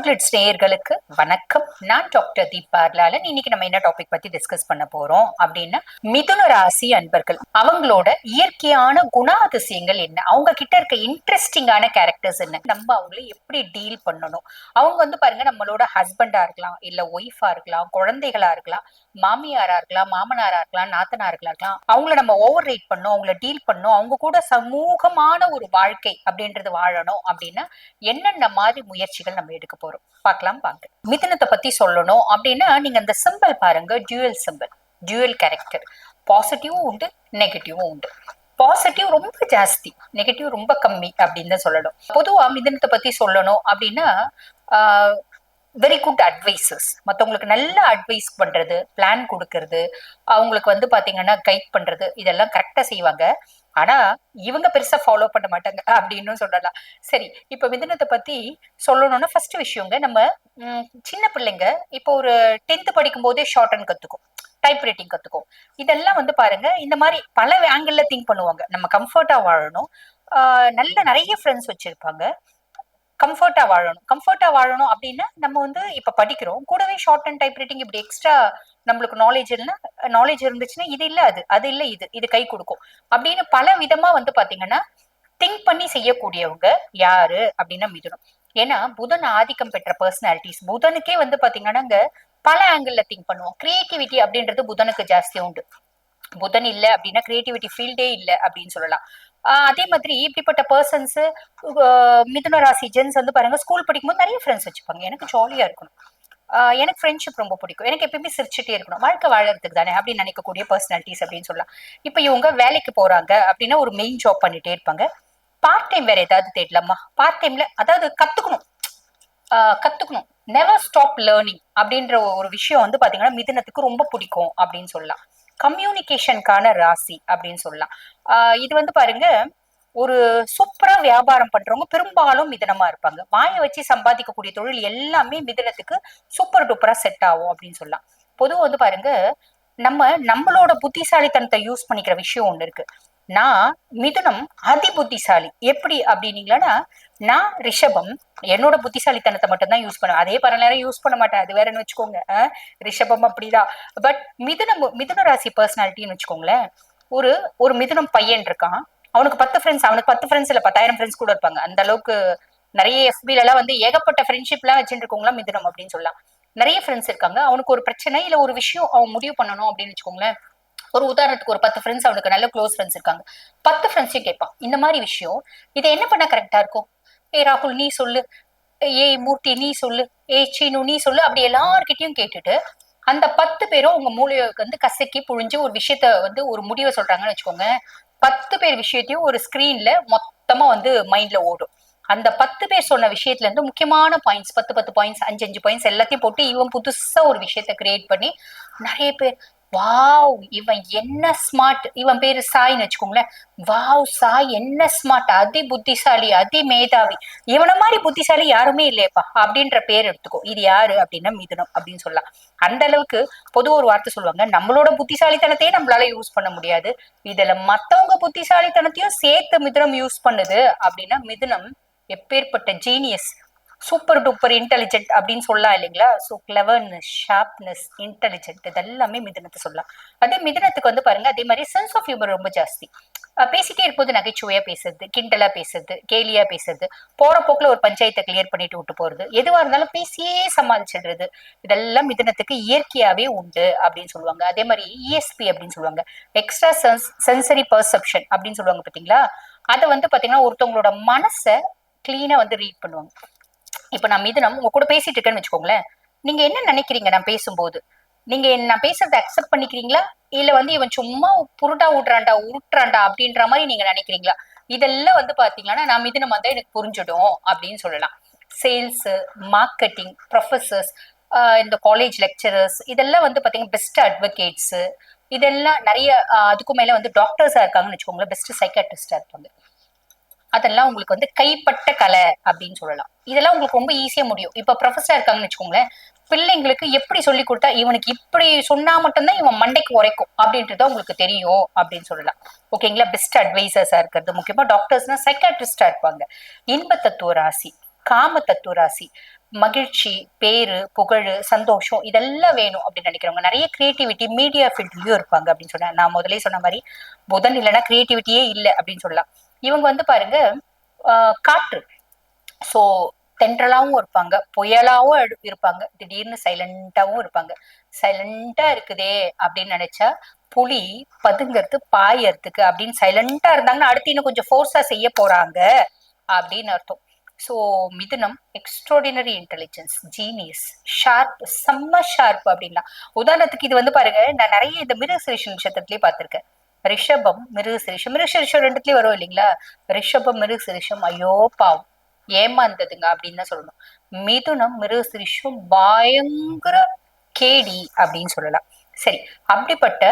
Outlets நேயர்களுக்கு வணக்கம். நான் டாக்டர் தீபார்லாலன் இன்னைக்கு நம்ம என்ன டாபிக் பத்தி டிஸ்கஸ் பண்ண போறோம் அப்படின்னா மிதுன ராசி அன்பர்கள். அவங்களோட இயற்கையான குணாதிசயங்கள் என்ன? அவங்க கிட்ட இருக்க இன்ட்ரெஸ்டிங்கான கேரக்டர்ஸ் என்ன? நம்ம அவங்கள எப்படி டீல் பண்ணணும்? அவங்க வந்து பாருங்க நம்மளோட ஹஸ்பண்டா இருக்கலாம் இல்ல ஒய்ஃபா இருக்கலாம் குழந்தைகளா இருக்கலாம். மாமியாரா இருக்கலாம் மாமனாரா இருக்கலாம் நாத்தனாரா இருக்கலாம் அவங்கள நம்ம ஓவர் ரேட் பண்ணோம் அவங்கள டீல் பண்ணோம் அவங்க கூட சமூகமான ஒரு வாழ்க்கை அப்படின்றது வாழணும் அப்படின்னா என்னென்ன மாதிரி முயற்சிகள் நம்ம எடுக்க போறோம்? பார்க்கலாம் வாங்க மிதனத்தை பத்தி சொல்லணும் அப்படின்னா நீங்க அந்த சிம்பிள் பாருங்க டியூவல் சிம்பிள் டியூயல் கேரக்டர் பாசிட்டிவும் உண்டு நெகட்டிவும் உண்டு. பாசிட்டிவ் ரொம்ப ஜாஸ்தி நெகட்டிவ் ரொம்ப கம்மி அப்படின்னு தான் சொல்லணும். பொதுவா மிதனத்தை பத்தி சொல்லணும் அப்படின்னா வெரி குட் அட்வைசஸ் மற்றவங்களுக்கு நல்ல அட்வைஸ் பண்றது பிளான் கொடுக்கறது அவங்களுக்கு வந்து பாத்தீங்கன்னா கைட் பண்றது இதெல்லாம் கரெக்டா செய்வாங்க. ஆனா இவங்க பெருசா ஃபாலோ பண்ண மாட்டாங்க அப்படின்னு சொல்லலாம். சரி இப்ப மிதனத்தை பத்தி சொல்லணும்னா ஃபர்ஸ்ட் விஷயங்க நம்ம சின்ன பிள்ளைங்க இப்போ ஒரு டென்த் படிக்கும் போதே ஷார்ட் அண்ட் கத்துக்கும். டைப் ரைட்டிங் கத்துக்கும். இதெல்லாம் வந்து பாருங்க இந்த மாதிரி பல ஆங்கிள் திங்க் பண்ணுவாங்க. நம்ம கம்ஃபர்ட்டா வாழணும். நல்ல நிறைய ஃப்ரெண்ட்ஸ் வச்சிருப்பாங்க. கம்ஃபர்ட்டா வாழணும். கம்ஃபர்ட்டா வாழணும் அப்படின்னா நம்ம வந்து இப்ப படிக்கிறோம். கூடவே ஷார்ட் அண்ட் டைப் ரைட்டிங் இப்படி எக்ஸ்ட்ரா நம்மளுக்கு நாலேஜ் இல்லைன்னா நாலேஜ் இருந்துச்சுன்னா இது இல்ல அது. அது இல்ல இது. இது கை கொடுக்கும். அப்படின்னு பல விதமா வந்து பாத்தீங்கன்னா திங்க் பண்ணி செய்யக்கூடியவங்க யாரு அப்படின்னா மிதுனம் ஏன்னா புதன் ஆதிக்கம் பெற்ற பர்சனாலிட்டிஸ் புதனுக்கே வந்து பாத்தீங்கன்னா பல ஆங்கிள் திங்க் பண்ணுவோம். கிரியேட்டிவிட்டி அப்படின்றது புதனுக்கு ஜாஸ்தி உண்டு. புதன் இல்ல அப்படின்னா கிரியேட்டிவிட்டி ஃபீல்டே இல்ல அப்படின்னு சொல்லலாம். அதே மாதிரி இப்படிப்பட்ட பர்சன்ஸ் மிதுன ராசி ஜென்ஸ் வந்து பாருங்க ஸ்கூல் படிக்கும்போது நிறைய ஃப்ரெண்ட்ஸ் வச்சுப்பாங்க. எனக்கு ஜாலியா இருக்கணும். ஆஹ் எனக்கு ஃப்ரெண்ட்ஷிப் ரொம்ப பிடிக்கும். எனக்கு எப்பயுமே சிரிச்சுட்டே இருக்கணும். வாழ்க்கை வாழறதுக்கு தானே அப்படின்னு நினைக்கக்கூடிய பர்சனாலிட்டிஸ் அப்படின்னு சொல்லலாம். இப்போ இவங்க வேலைக்கு போறாங்க அப்படின்னா ஒரு மெயின் ஜாப் பண்ணிட்டே இருப்பாங்க. பார்ட் டைம் வேற ஏதாவது தேடலாமா? பார்ட் டைம்ல அதாவது கத்துக்கணும். ஆஹ் கத்துக்கணும். நெவர் ஸ்டாப் லேர்னிங் அப்படின்ற ஒரு விஷயம் வந்து பாத்தீங்கன்னா மிதனத்துக்கு ரொம்ப பிடிக்கும் அப்படின்னு சொல்லலாம். கம்யூனிகேஷனுக்கான ராசி அப்படின்னு சொல்லலாம். ஆஹ் இது வந்து பாருங்க ஒரு சூப்பரா வியாபாரம் பண்றவங்க பெரும்பாலும் மிதனமா இருப்பாங்க. வாயை வச்சு சம்பாதிக்கக்கூடிய தொழில் எல்லாமே மிதனத்துக்கு சூப்பர் டூப்பரா செட் ஆகும் அப்படின்னு சொல்லலாம். பொதுவா வந்து பாருங்க நம்ம நம்மளோட புத்திசாலித்தனத்தை யூஸ் பண்ணிக்கிற விஷயம் ஒன்று இருக்கு. நான் மிதுனம் அதி புத்திசாலி எப்படி அப்படின்னீங்களா நான் ரிஷபம் என்னோட புத்திசாலித்தனத்தை மட்டும் தான் யூஸ் பண்ணுவேன். அதே பல நேரம் யூஸ் பண்ண மாட்டேன். அது வேறன்னு வச்சுக்கோங்க? ரிஷபம் அப்படிதான். பட் மிதுனம் மிதுன ராசி பர்சனாலிட்டின்னு வச்சுக்கோங்களேன் ஒரு ஒரு மிதுனம் பையன் இருக்கான். அவனுக்கு பத்து ஃப்ரெண்ட்ஸ் அவனுக்கு பத்து ஃப்ரெண்ட்ஸ் இல்ல பத்தாயிரம் ஃப்ரெண்ட்ஸ் கூட இருப்பாங்க. அந்த அளவுக்கு நிறைய எஃபில எல்லாம் வந்து ஏகப்பட்ட ஃப்ரெண்ட்ஷிப் எல்லாம் வச்சுட்டு இருக்கவங்களா மிதுனம் அப்படின்னு சொல்லலாம். நிறைய ஃப்ரெண்ட்ஸ் இருக்காங்க. அவனுக்கு ஒரு பிரச்சனை இல்ல ஒரு விஷயம் அவன் முடிவு பண்ணணும் அப்படின்னு வச்சுக்கோங்களேன். ஒரு உதாரணத்துக்கு ஒரு பத்து ஃப்ரெண்ட்ஸ் அவனுக்கு நல்ல க்ளோஸ் ஃப்ரெண்ட்ஸ் இருக்காங்க. பத்து ஃப்ரெண்ட்ஸையும் கேட்பான். இந்த மாதிரி விஷயம் இதை என்ன பண்ண கரெக்டா இருக்கும்? ஏ ராகுல் நீ சொல்லு. ஏய் மூர்த்தி நீ சொல்லு. ஏய் சீனு நீ சொல்லு. அப்படி எல்லார்கிட்டையும் கேட்டுட்டு அந்த பத்து பேரும் உங்க மூளைக்கு வந்து கசக்கி புழிஞ்சு ஒரு விஷயத்த வந்து ஒரு முடிவை சொல்றாங்கன்னு வச்சுக்கோங்க. பத்து பேர் விஷயத்தையும் ஒரு ஸ்கிரீன்ல மொத்தமா வந்து மைண்ட்ல ஓடும். அந்த பத்து பேர் சொன்ன விஷயத்துல இருந்து முக்கியமான பாயிண்ட்ஸ் பத்து பத்து பாயிண்ட்ஸ் அஞ்சு அஞ்சு பாயிண்ட்ஸ் எல்லாத்தையும் போட்டு இவன் புதுசா ஒரு விஷயத்த கிரியேட் பண்ணி நிறைய பேர் வாவ் இவன் என்ன ஸ்மார்ட் இவன் பேரு சாய்ன்னு வச்சுக்கோங்களேன். வாவ் சாய் என்ன ஸ்மார்ட் அதி புத்திசாலி அதி மேதாவி. இவன மாதிரி புத்திசாலி யாருமே இல்லையப்பா அப்படின்ற பேர் எடுத்துக்கோ. இது யாரு அப்படின்னா மிதுனம் அப்படின்னு சொல்லலாம். அந்த அளவுக்கு பொது ஒரு வார்த்தை சொல்லுவாங்க நம்மளோட புத்திசாலித்தனத்தையே நம்மளால யூஸ் பண்ண முடியாது. இதுல மத்தவங்க புத்திசாலித்தனத்தையும் சேர்த்து மிதுனம் யூஸ் பண்ணுது அப்படின்னா மிதுனம் எப்பேற்பட்ட ஜீனியஸ் சூப்பர் டூப்பர் இன்டெலிஜென்ட் அப்படின்னு சொல்லலாம் இல்லைங்களா? ஸோ கிளவர்னஸ் ஷார்ப்னஸ் இன்டெலிஜென்ட் இதெல்லாமே மிதனத்தை சொல்லலாம். அதே மிதனத்துக்கு வந்து பாருங்க அதே மாதிரி சென்ஸ் ஆஃப் ஹியூமர் ரொம்ப ஜாஸ்தி. பேசிட்டே இருப்போது நகைச்சுவையா பேசுறது கிண்டலா பேசுறது கேலியா பேசுறது போற போக்குல ஒரு பஞ்சாயத்தை கிளியர் பண்ணிட்டு விட்டு போறது எதுவா இருந்தாலும் பேசியே சமாளிச்சிடுறது இதெல்லாம் மிதனத்துக்கு இயற்கையாவே உண்டு அப்படின்னு சொல்லுவாங்க. அதே மாதிரி இஎஸ்பி அப்படின்னு சொல்லுவாங்க. எக்ஸ்ட்ரா சென்ஸ் சென்சரி பர்செப்ஷன் அப்படின்னு சொல்லுவாங்க பாத்தீங்களா? அதை வந்து பாத்தீங்கன்னா ஒருத்தவங்களோட மனசை கிளீனா வந்து ரீட் பண்ணுவாங்க. இப்ப நான் மிதுனம் உங்க கூட பேசிட்டு இருக்கேன்னு வச்சுக்கோங்களேன். நீங்க என்ன நினைக்கிறீங்க நான் பேசும்போது? நீங்க நான் பேசுறதை அக்செப்ட் பண்ணிக்கிறீங்களா? இல்ல வந்து இவன் சும்மா புருட்டா விட்றான்டா உருட்டுறான்டா அப்படின்ற மாதிரி நீங்க நினைக்கிறீங்களா? இதெல்லாம் வந்து பாத்தீங்கன்னா நான் மிதுனம் வந்தா எனக்கு புரிஞ்சிடும் அப்படின்னு சொல்லலாம். சேல்ஸ் மார்க்கெட்டிங் ப்ரொஃபசர்ஸ் இந்த காலேஜ் லெக்சரர்ஸ் இதெல்லாம் வந்து பாத்தீங்கன்னா பெஸ்ட் அட்வொகேட்ஸ் இதெல்லாம் நிறைய அதுக்கு மேல வந்து டாக்டர்ஸா இருக்காங்கன்னு வச்சுக்கோங்களேன் பெஸ்ட் சைக்காட்ரிஸ்டா இருப்பாங்க. அதெல்லாம் உங்களுக்கு வந்து கைப்பட்ட கலை அப்படின்னு சொல்லலாம். இதெல்லாம் உங்களுக்கு ரொம்ப ஈஸியா முடியும். இப்ப ப்ரொஃபஸரா இருக்காங்கன்னு வச்சுக்கோங்களேன் பிள்ளைங்களுக்கு எப்படி சொல்லி கொடுத்தா இவனுக்கு இப்படி சொன்னா மட்டும்தான் இவன் மண்டைக்கு உரைக்கும் அப்படின்றது உங்களுக்கு தெரியும் அப்படின்னு சொல்லலாம். ஓகேங்களா பெஸ்ட் அட்வைசர்ஸா இருக்கிறது முக்கியமா டாக்டர்ஸ்னா சைக்காட்ரிஸ்டா இருப்பாங்க. இன்ப தத்துவ ராசி காம தத்துவ ராசி மகிழ்ச்சி பேரு புகழ் சந்தோஷம் இதெல்லாம் வேணும் அப்படின்னு நினைக்கிறவங்க. நிறைய கிரியேட்டிவிட்டி மீடியா ஃபீல்ட்லயும் இருப்பாங்க அப்படின்னு சொன்னா நான் முதலே சொன்ன மாதிரி புதன் இல்லைன்னா கிரியேட்டிவிட்டியே இல்லை அப்படின்னு சொல்லலாம். இவங்க வந்து பாருங்க காற்று. ஸோ தென்றலாவும் இருப்பாங்க புயலாவும் இருப்பாங்க திடீர்னு சைலண்டாகவும் இருப்பாங்க. சைலண்டா இருக்குதே அப்படின்னு நினைச்சா புலி பதுங்கிறது பாயறதுக்கு அப்படின்னு சைலண்டா இருந்தாங்கன்னா அடுத்து இன்னும் கொஞ்சம் ஃபோர்ஸா செய்ய போறாங்க அப்படின்னு அர்த்தம். ஸோ மிதுனம் எக்ஸ்ட்ராடினரி இன்டெலிஜென்ஸ் ஜீனியஸ் ஷார்ப் செம்ம ஷார்ப் அப்படின்லாம் உதாரணத்துக்கு இது வந்து பாருங்க நான் நிறைய இந்த மிருகசிரிஷன் நட்சத்திரத்திலேயே பார்த்திருக்கேன். ரிஷபம் மிருகசிரிஷம். மிருகசிரிஷம் ரெண்டுத்துலயும் வரும் இல்லைங்களா? ரிஷபம் மிருகசிரிஷம். ஐயோ பாவம். ஏமாந்ததுங்க அப்படின்னு தான் சொல்லணும். மிதுனம் மிருகசிரிஷம் பயங்கர கேடி அப்படின்னு சொல்லலாம். சரி அப்படிப்பட்ட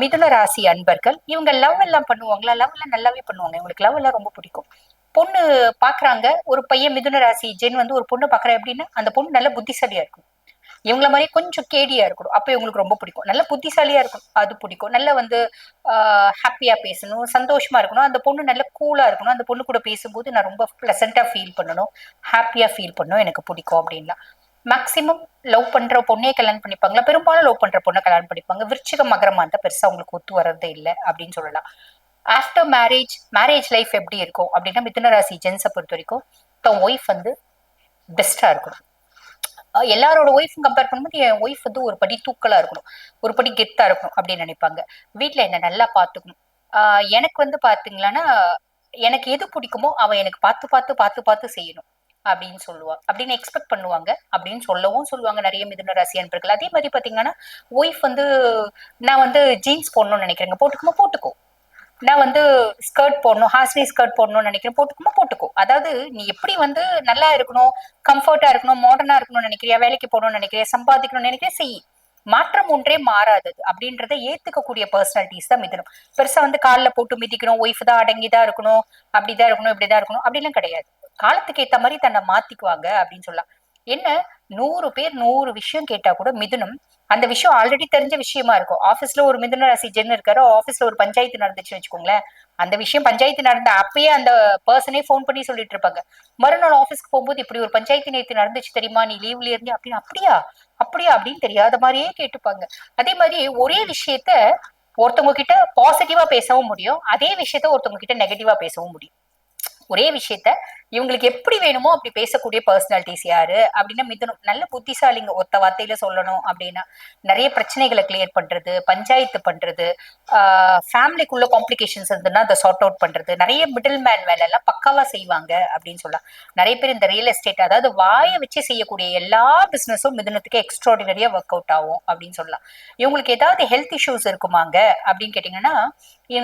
மிதுன ராசி அன்பர்கள் இவங்க லவ் எல்லாம் பண்ணுவாங்களா? லவ் எல்லாம் நல்லாவே பண்ணுவாங்க. இவங்களுக்கு லவ் எல்லாம் ரொம்ப பிடிக்கும். பொண்ணு பாக்குறாங்க. ஒரு பையன் மிதுன ராசி ஜென் வந்து ஒரு பொண்ணு பாக்குறேன் அப்படின்னா அந்த பொண்ணு நல்ல புத்திசாலியா இருக்கும். இவங்கள மாதிரி கொஞ்சம் கேடியா இருக்கணும். அப்ப இவங்களுக்கு ரொம்ப பிடிக்கும். நல்ல புத்திசாலியா இருக்கணும். அது பிடிக்கும். நல்ல வந்து ஹாப்பியா பேசணும். சந்தோஷமா இருக்கணும். அந்த பொண்ணு நல்ல கூலா இருக்கணும். அந்த பொண்ணு கூட பேசும்போது நான் ரொம்ப பிளசண்டா ஃபீல் பண்ணணும். ஹாப்பியா ஃபீல் பண்ணணும் எனக்கு பிடிக்கும் அப்படின்லாம் மேக்சிமம் லவ் பண்ற பொண்ணே கல்யாணம் பண்ணிப்பாங்களா? பெரும்பாலும் லவ் பண்ற பொண்ணை கல்யாணம் பண்ணிப்பாங்க. விருச்சிக மகரமா இருந்தா பெருசா அவங்களுக்கு ஒத்து வர்றதே இல்லை அப்படின்னு சொல்லலாம். ஆஃப்டர் மேரேஜ் மேரேஜ் லைஃப் எப்படி இருக்கும்? அப்படின்னா மிதுன ராசி ஜென்ஸை பொறுத்த வரைக்கும் தன் ஒய்ஃப் வந்து பெஸ்டா இருக்கணும். எல்லாரோட ஒய்ஃபும் கம்பேர் பண்ணும்போது என் ஒய்ஃப் வந்து ஒரு படி தூக்கலா இருக்கணும். ஒரு படி கெத்தா இருக்கணும் அப்படின்னு நினைப்பாங்க. வீட்டுல என்ன நல்லா பாத்துக்கணும். ஆஹ் எனக்கு வந்து பாத்தீங்களான்னா எனக்கு எது பிடிக்குமோ அவ எனக்கு பார்த்து பார்த்து பார்த்து பார்த்து செய்யணும் அப்படின்னு சொல்லுவா. அப்படின்னு எக்ஸ்பெக்ட் பண்ணுவாங்க. அப்படின்னு சொல்லவும் சொல்லுவாங்க. நிறைய மிதுன ராசி அன்பர்கள். அதே மாதிரி பாத்தீங்கன்னா ஒய்ஃப் வந்து நான் வந்து ஜீன்ஸ் போடணும்னு நினைக்கிறேங்க. போட்டுக்கோமோ? போட்டுக்கோ. நான் வந்து ஸ்கர்ட் போடணும் ஹாஸ்னி ஸ்கர்ட் போடணும்னு நினைக்கிறேன். போட்டுக்குமா? போட்டுக்கோ. அதாவது நீ எப்படி வந்து நல்லா இருக்கணும் கம்ஃபர்ட்டா இருக்கணும் மாடர்னா இருக்கணும்னு நினைக்கிறியா? வேலைக்கு போகணும்னு நினைக்கிறியா? சம்பாதிக்கணும்னு நினைக்கிறியா? செய் மாற்றம் ஒன்றே மாறாதது அப்படின்றத ஏத்துக்கக்கூடிய பர்சனாலிட்டிஸ் தான் மிதனும். பெருசா வந்து காலில் போட்டு மிதிக்கணும் ஒய்ஃப் தான் அடங்கிதான் இருக்கணும் அப்படிதான் இருக்கணும் இப்படிதான் இருக்கணும் அப்படிலாம் கிடையாது. காலத்துக்கு ஏத்த மாதிரி தன்னை மாத்திக்குவாங்க அப்படின்னு சொல்லலாம். என்ன? நூறு பேர் நூறு விஷயம் கேட்டா கூட மிதுனம் அந்த விஷயம் ஆல்ரெடி தெரிஞ்ச விஷயமா இருக்கும். ஆபீஸ்ல ஒரு மிதுன ராசி ஜென் இருக்காரு ஆபீஸ்ல ஒரு பஞ்சாயத்து நடந்துச்சுன்னு வச்சுக்கோங்களேன் அந்த விஷயம் பஞ்சாயத்து நடந்த அப்பயே அந்த பர்சனே ஃபோன் பண்ணி சொல்லிட்டு இருப்பாங்க. மறுநாள் ஆபீஸ்க்கு போகும்போது இப்படி ஒரு பஞ்சாயத்து நேற்று நடந்துச்சு தெரியுமா நீ லீவ்ல இருந்து அப்படின்னு அப்படியா அப்படியா அப்படின்னு தெரியாத மாதிரியே கேட்டுப்பாங்க. அதே மாதிரி ஒரே விஷயத்த ஒருத்தவங்க கிட்ட பாசிட்டிவா பேசவும் முடியும் அதே விஷயத்த ஒருத்தவங்க கிட்ட நெகட்டிவா பேசவும் முடியும். ஒரே விஷயத்த இவங்களுக்கு எப்படி வேணுமோ அப்படி பேசக்கூடிய பர்சனாலிட்டிஸ் யாரு? அப்படின்னா மிதனும் நல்ல புத்திசாலிங்க ஒத்த வார்த்தையில சொல்லணும் அப்படின்னா நிறைய பிரச்சனைகளை கிளியர் பண்றது பஞ்சாயத்து பண்றது ஃபேமிலிக்குள்ள காம்ப்ளிகேஷன்ஸ் இருந்ததுன்னா அதை சார்ட் அவுட் பண்றது நிறைய மிடில் மேன் வேலை எல்லாம் பக்காவா செய்வாங்க அப்படின்னு சொல்லலாம். நிறைய பேர் இந்த ரியல் எஸ்டேட் அதாவது வாயை வச்சு செய்யக்கூடிய எல்லா பிசினஸும் மிதனத்துக்கு எக்ஸ்ட்ராடினரியா ஒர்க் அவுட் ஆகும் அப்படின்னு சொல்லலாம். இவங்களுக்கு ஏதாவது ஹெல்த் இஷ்யூஸ் இருக்குமாங்க அப்படின்னு கேட்டீங்கன்னா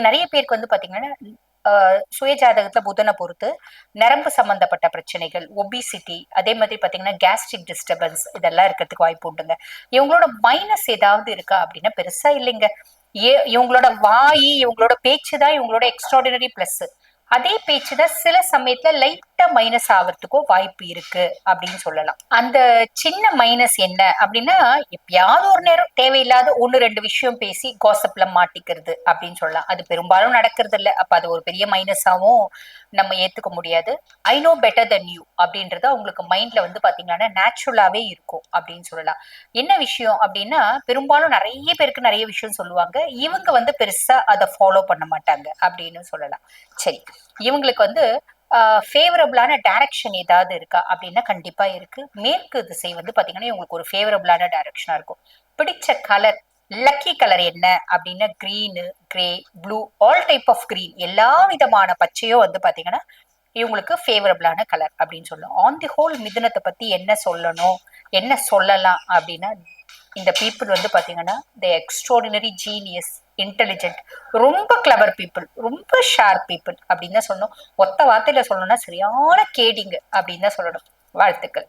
நிறைய பேருக்கு வந்து பாத்தீங்கன்னா சுய ஜாதகத்துல புதனை பொறுத்து நரம்பு சம்பந்தப்பட்ட பிரச்சனைகள் ஒபிசிட்டி அதே மாதிரி பாத்தீங்கன்னா கேஸ்ட்ரிக் டிஸ்டர்பன்ஸ் இதெல்லாம் இருக்கிறதுக்கு வாய்ப்பு உண்டுங்க. இவங்களோட மைனஸ் ஏதாவது இருக்கா அப்படின்னா பெருசா இல்லைங்க. ஏ இவங்களோட வாய் இவங்களோட பேச்சு தான் இவங்களோட எக்ஸ்ட்ராடினரி பிளஸ் அதே பேச்சு தான் சில சமயத்துல லைட் லைட்டா மைனஸ் ஆகிறதுக்கோ வாய்ப்பு இருக்கு அப்படின்னு சொல்லலாம். அந்த சின்ன மைனஸ் என்ன அப்படின்னா எப்பயாவது ஒரு நேரம் தேவையில்லாத ஒன்னு ரெண்டு விஷயம் பேசி காசப்ல மாட்டிக்கிறது அப்படின்னு சொல்லலாம். அது பெரும்பாலும் நடக்கிறது இல்லை அப்ப அது ஒரு பெரிய மைனஸாவும் நம்ம ஏத்துக்க முடியாது. I know better then you அப்படின்றது அவங்களுக்கு மைண்ட்ல வந்து பாத்தீங்கன்னா நேச்சுரலாவே இருக்கும் அப்படின்னு சொல்லலாம். என்ன விஷயம் அப்படின்னா பெரும்பாலும் நிறைய பேருக்கு நிறைய விஷயம் சொல்லுவாங்க. இவங்க வந்து பெருசா அதை ஃபாலோ பண்ண மாட்டாங்க அப்படின்னு சொல்லலாம். சரி இவங்களுக்கு வந்து ஃபேவரபிளான டைரக்ஷன் ஏதாவது இருக்கா? அப்படின்னா கண்டிப்பா இருக்கு. மேற்கு திசை வந்து பாத்தீங்கன்னா இவங்களுக்கு ஒரு ஃபேவரபிளான டைரக்ஷனா இருக்கும். பிடிச்ச கலர் லக்கி கலர் என்ன? அப்படின்னா green grey blue all type of green எல்லா விதமான பச்சையும் வந்து பாத்தீங்கன்னா இவங்களுக்கு ஃபேவரபிளான கலர் அப்படின்னு சொல்லணும் ஆன் தி ஹோல் மிதுனத்தை பத்தி என்ன சொல்லணும்? என்ன சொல்லலாம்? அப்படின்னா இந்த பீப்புள் வந்து பாத்தீங்கன்னா த எக்ஸ்ட்ராடினரி ஜீனியஸ் இன்டெலிஜென்ட் ரொம்ப கிளவர் பீப்புள் ரொம்ப ஷார்ப் பீப்புள் அப்படின்னு தான் சொல்லணும். ஒத்த வார்த்தையில சொல்லணும்னா சரியான கேடிங்க அப்படின்னு தான் சொல்லணும். வாழ்த்துக்கள்.